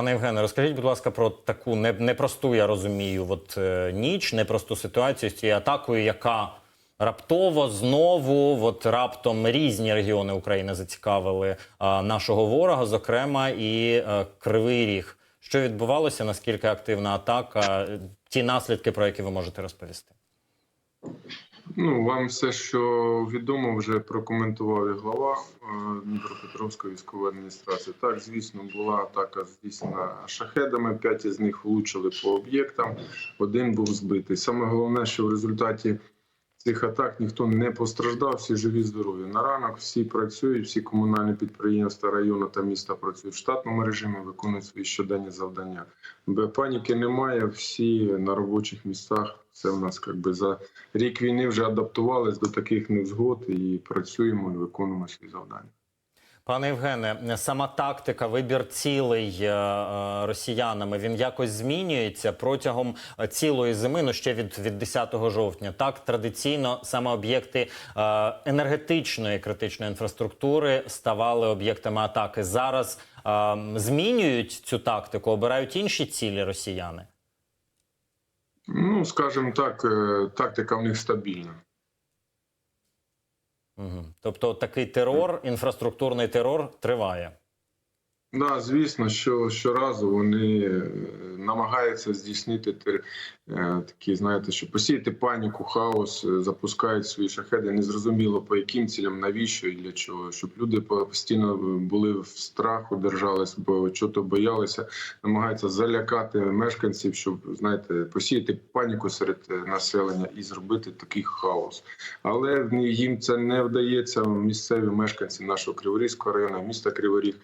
Пане Євгене, розкажіть, будь ласка, про таку не- непросту, я розумію, от е, ніч, непросту ситуацію з цією атакою, яка раптово знову, от раптом різні регіони України зацікавили а, нашого ворога, зокрема і е, Кривий Ріг. Що відбувалося? Наскільки активна атака? Е, Ті наслідки, про які ви можете розповісти? Ну, вам все, що відомо, вже прокоментував і глава е, Дніпропетровської військової адміністрації. Так, звісно, була атака здійснена шахедами. П'ять із них влучили по об'єктам. Один був збитий. Саме головне, що в результаті цих атак ніхто не постраждав, всі живі, здорові. На ранок всі працюють, всі комунальні підприємства району та міста працюють в штатному режимі, виконують свої щоденні завдання. Паніки немає. Всі на робочих місцях. Це в нас якби за рік війни вже адаптувались до таких невзгод і працюємо і виконуємо свої завдання. Пане Євгене, сама тактика, вибір цілей е, е, росіянами він якось змінюється протягом е, цілої зими, ну ще від, від 10 жовтня. Так традиційно саме об'єкти енергетичної критичної інфраструктури ставали об'єктами атаки. Зараз змінюють цю тактику, обирають інші цілі росіяни. Ну скажімо так, тактика в них стабільна. Тобто такий терор, інфраструктурний терор триває. Да, звісно, що щоразу вони е, намагаються здійснити е, такі, знаєте, що посіяти паніку, хаос, е, запускають свої шахеди. Незрозуміло по яким цілям, навіщо і для чого, щоб люди постійно були в страху, держались, бо чого-то боялися, намагаються залякати мешканців, щоб знаєте, посіяти паніку серед е, населення і зробити такий хаос. Але їм це не вдається. Місцеві мешканці нашого Криворізького району, міста Криворіг.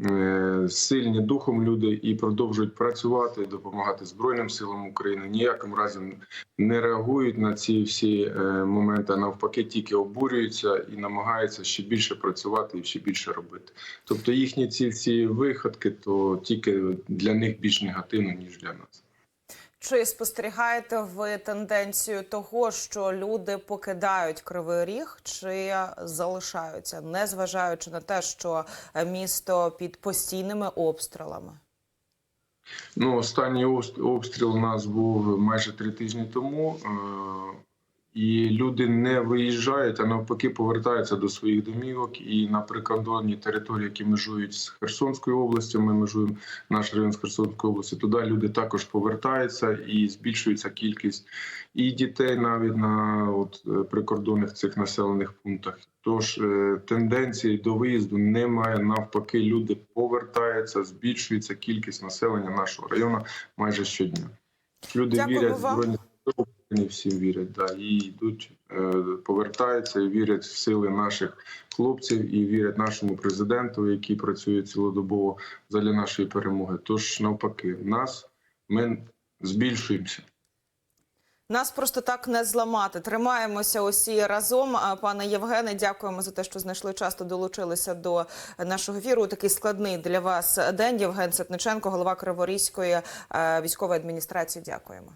е, Сильні духом люди і продовжують працювати, допомагати Збройним силам України. Ніяким разом не реагують на ці всі е, моменти. Навпаки, тільки обурюються і намагаються ще більше працювати і ще більше робити. Тобто їхні ці всі виходки, то тільки для них більш негативно ніж для нас. Чи спостерігаєте ви тенденцію того, що люди покидають кривий ріг чи залишаються, незважаючи на те, що місто під постійними обстрілами? Ну, останній обс- обстріл у нас був майже три тижні тому, е, і люди не виїжджають, а навпаки повертаються до своїх домівок. І на прикордонні території, які межують з Херсонською областю, ми межуємо наш район з Херсонської області. Туди люди також повертаються і збільшується кількість і дітей навіть на от е, прикордонних цих населених пунктах. Тож е, тенденції до виїзду немає. Навпаки, люди повертаються, збільшується кількість населення нашого району майже щодня. Люди Дякую вірять в збройні України, всім вірять, да, і йдуть, е, повертаються і вірять в сили наших хлопців і вірять нашому президенту, який працює цілодобово для нашої перемоги. Тож навпаки, нас ми збільшуємося. Нас просто так не зламати. Тримаємося усі разом. Пане Євгене, дякуємо за те, що знайшли час та долучилися до нашого віру. Такий складний для вас день. Євген Сетниченко, голова Криворізької е, військової адміністрації. Дякуємо.